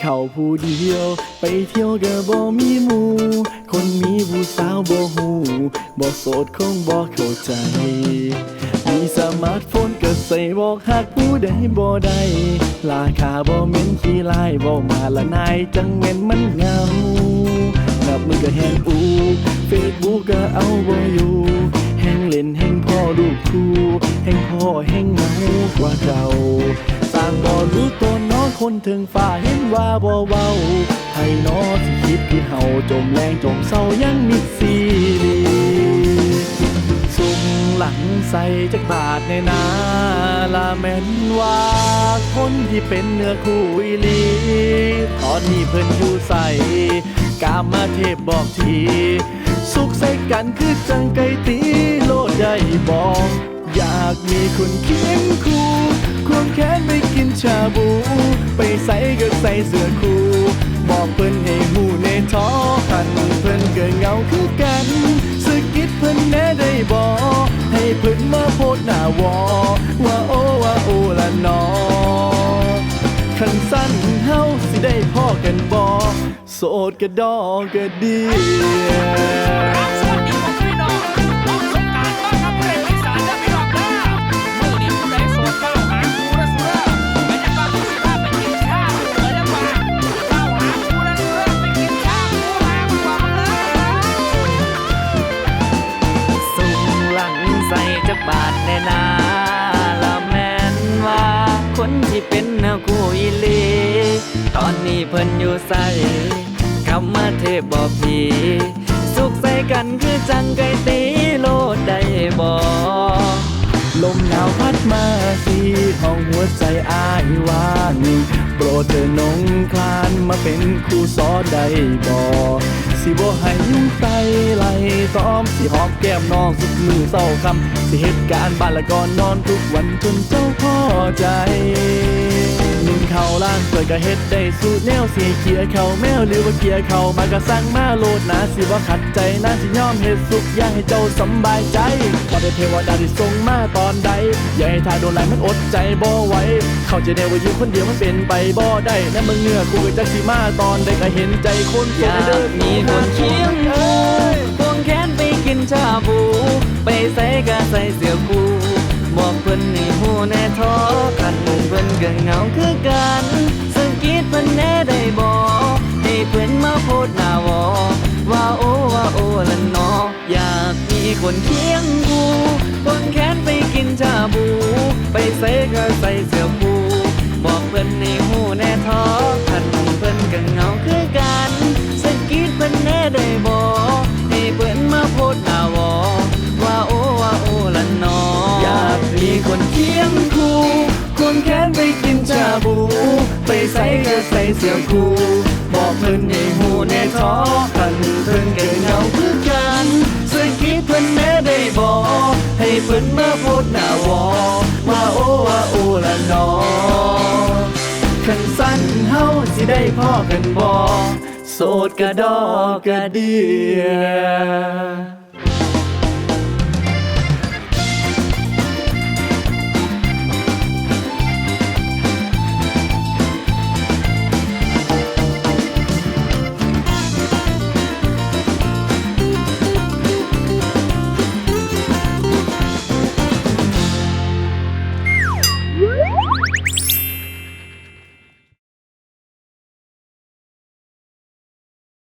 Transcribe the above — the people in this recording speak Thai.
เขาผู้เดียว ไปเที่ยวก็บ่มีหมู่คนมีผู้สาวบ่หูบ่โสดคงบ่เข้าใจ มีสมาร์ทโฟนก็ใส่บอกหักผู้ใดบ่ได้ราคาบ่เหม็นขี้ลายบ่มาละนายจังแม่นมันเหงานับมือก็แห้งอูเฟซบุ๊กก็เอาบ่อยู่แห้งเล่นแห้งพ่อลูกครูแห้งพ่อแห้งเหงากว่าเก่าสร้างบ่รู้ตัว คนถึงฟ้าเห็นว่าบ่เว้าให้น้อสิคิดที่เฮาจมแรงจมเศร้ายังมิดซีรีสุ่มหลังใส่จักบาทในนาละแม่นว่าคนที่เป็นเนื้อคู่อีลีตอนนี้เพิ่นอยู่ใส่กามาเทพบอกทีสุขใส่กันคือจังไกตีโลดได้บอก อยากมีคนเคียงคู่ควงแขนไปกิน ชาบู ไปใส่ก็ใส่เสื้อคู่ บอกเพิ่นให้หูในท้อกันเพิ่นเกิดเงาคือกันสกิดเพิ่นแน่ได้บอกให้เพิ่นมาโพดหน้าวอ ว่าโอว่าโอละนอคันสั้นเฮาสิได้พ่อกันบ่โสดกระดอกกระเดีย เพิ่นอยู่ใส่คำมาเทพบอกพีสุขใส่กันคือจังไก่ตีโลดได้บอลมหนาวพัดมาสีห้องหัวใจอ้ายว่างโปรดเธอนงคลานมาเป็นครูสอนได้บ่สิบ่ให้ยุ่งไตไหลซ้อมสิหอมแก้มน้องสุดมือเศร้าคำสิเหตุการณ์บ้านละก่อนนอนทุกวันจนเจ้าพอใจ นึ่งเขาล่างเปิดกะเฮ็ดได้สูตรแนวสีเกียเขาแมวหรือว่าเกียเขามากระสั่งมาโลดนะสิว่าขัดใจนะสิยอมเฮ็ดสุขอย่างให้เจ้าสบายใจว่าแต่เทวดาที่ทรงมาตอนใดอย่าให้ทาโดนไหลมันอดใจบ่ไหวเข้าใจแน่ว่าอยู่คนเดียวมันเป็นไปบ่ได้และมึงเนื้อกูก็จักสิมาตอนใดก็เห็นใจคนอยากเดิมีคนเคียงคู่ควงแขนไปกินชาบู ไปใส่กะใส่เสื้อคู่บอกเพิ่นให้หูแน่ท้อ กันเพิ่นก็เหงาคือกัน สังกีตเพิ่นแน่ได้บอกให้เพิ่นมาโพดหน้าวอ ว่าโอว่าโอละนอ อยากมีคนเคียงคู่ควงแขนไปกินชาบู ไปใส่กะใส่เสื้อคู่บอกเพิ่นให้หูแน่ท้อกันเพิ่นก็เหงาคือกันสะกิดเพิ่นแน่ได้บอก ใส่เสื้อคู่บอกเพิ่นให้หูแน่ท้อกันเพิ่นเก็เหงาคือกันสะกิดเพิ่นแม่ได้บอกให้เพิ่นมาพูดหน้าวอว่าโอว่าโอละนอคันสั้นเฮาสิได้พ่อกันบ่โสดกระดอกกระเดีย